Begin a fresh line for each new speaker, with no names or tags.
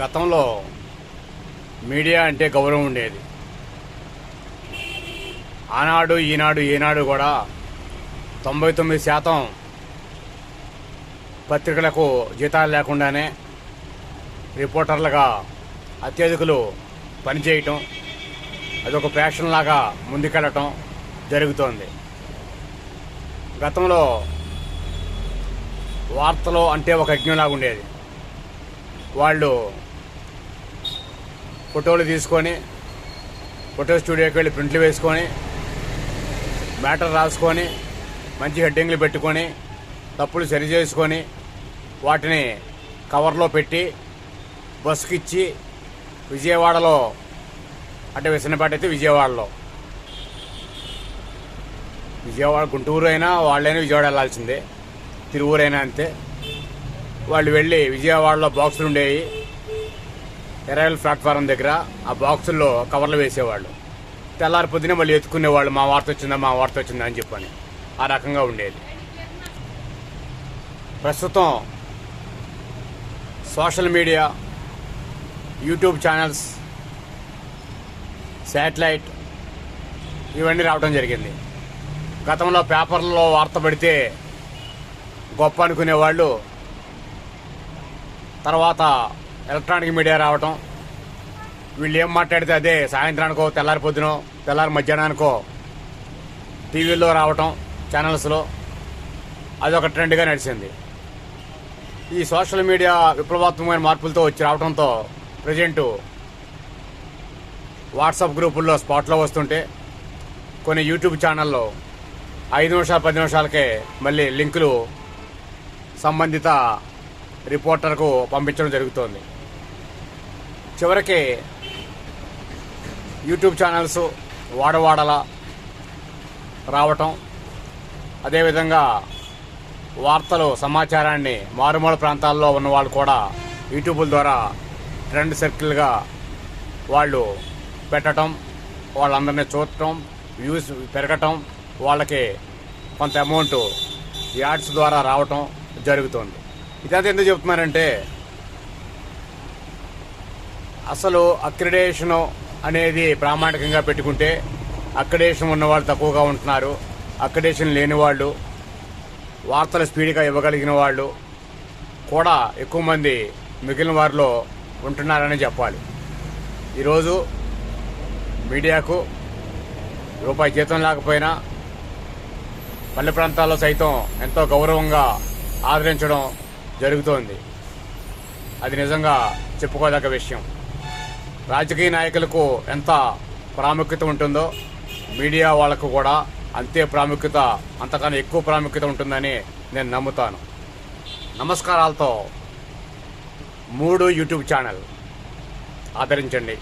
గతంలో మీడియా అంటే గౌరవం ఉండేది. ఆనాడు ఈనాడు ఈనాడు కూడా తొంభై తొమ్మిది శాతం పత్రికలకు జీతాలు లేకుండానే రిపోర్టర్లుగా అత్యధికులు పనిచేయటం అదొక ఫ్యాషన్ లాగా ముందుకెళ్ళటం జరుగుతోంది. గతంలో వార్తలు అంటే ఒక యజ్ఞంలాగా ఉండేది. వాళ్ళు ఫోటోలు తీసుకొని ఫోటో స్టూడియోకి వెళ్ళి ప్రింట్లు వేసుకొని మ్యాటర్ రాసుకొని మంచి హెడ్డింగ్లు పెట్టుకొని తప్పులు సరిచేసుకొని వాటిని కవర్లో పెట్టి బస్సుకిచ్చి విజయవాడలో అంటే విసనపేట అయితే విజయవాడలో. విజయవాడ గుంటూరు అయినా వాళ్ళైనా విజయవాడ వెళ్ళాల్సిందే. తిరువూరైనా అంతే. వాళ్ళు వెళ్ళి విజయవాడలో బాక్సులు ఉండేవి ఎరైవల్ ప్లాట్ఫారం దగ్గర ఆ బాక్సుల్లో కవర్లు వేసేవాళ్ళు. తెల్లారి పొద్దునే మళ్ళీ ఎత్తుకునేవాళ్ళు మా వార్త వచ్చిందా మా వార్త వచ్చిందా అని చెప్పని. ఆ రకంగా ఉండేది. ప్రస్తుతం social media YouTube channels satellite ఇవన్నీ రావడం జరిగింది. గతంలో పేపర్లలో వార్త పడితే గొప్ప అనుకునేవాళ్ళు తర్వాత ఎలక్ట్రానిక్ మీడియా రావటం. వీళ్ళు ఏం మాట్లాడితే అదే సాయంత్రానికో తెల్లారి పొద్దునో తెల్లారి మధ్యాహ్నానికో టీవీల్లో రావటం ఛానల్స్లో అదొక ట్రెండ్గా నడిచింది. ఈ సోషల్ మీడియా విప్లవాత్మకమైన మార్పులతో వచ్చి రావడంతో ప్రజెంటు వాట్సాప్ గ్రూపుల్లో స్పాట్లో వస్తుంటే కొన్ని యూట్యూబ్ ఛానల్లో ఐదు నిమిషాలు పది నిమిషాలకే మళ్ళీ లింకులు సంబంధిత రిపోర్టర్కు పంపించడం జరుగుతోంది. చివరికి యూట్యూబ్ ఛానల్స్ వాడవాడల రావటం అదేవిధంగా వార్తలు సమాచారాన్ని మారుమూల ప్రాంతాల్లో ఉన్న వాళ్ళు కూడా యూట్యూబుల ద్వారా ట్రెండ్ సర్కిల్గా వాళ్ళు పెట్టడం వాళ్ళందరినీ చూడటం వ్యూస్ పెరగటం వాళ్ళకి కొంత అమౌంట్ యాడ్స్ ద్వారా రావటం జరుగుతుంది. ఇదంతా ఎందుకు చెప్తున్నారంటే అసలు అక్రిడేషను అనేది ప్రామాణికంగా పెట్టుకుంటే అక్రిడేషన్ ఉన్నవాళ్ళు తక్కువగా ఉంటున్నారు అక్రిడేషన్ లేని వాళ్ళు వార్తలు స్పీడ్గా ఇవ్వగలిగిన వాళ్ళు కూడా ఎక్కువ మంది మిగిలిన వారిలో ఉంటున్నారని చెప్పాలి. ఈరోజు మీడియాకు రూపాయి జీతం లేకపోయినా పల్లె ప్రాంతాల్లో సైతం ఎంతో గౌరవంగా ఆదరించడం జరుగుతోంది. అది నిజంగా చెప్పుకోదగ్గ విషయం. రాజకీయ నాయకులకు ఎంత ప్రాముఖ్యత ఉంటుందో మీడియా వాళ్ళకు కూడా అంతే ప్రాముఖ్యత అంతకన్నా ఎక్కువ ప్రాముఖ్యత ఉంటుందని నేను నమ్ముతాను. నమస్కారాలతో మూడు యూట్యూబ్ ఛానల్ ఆదరించండి.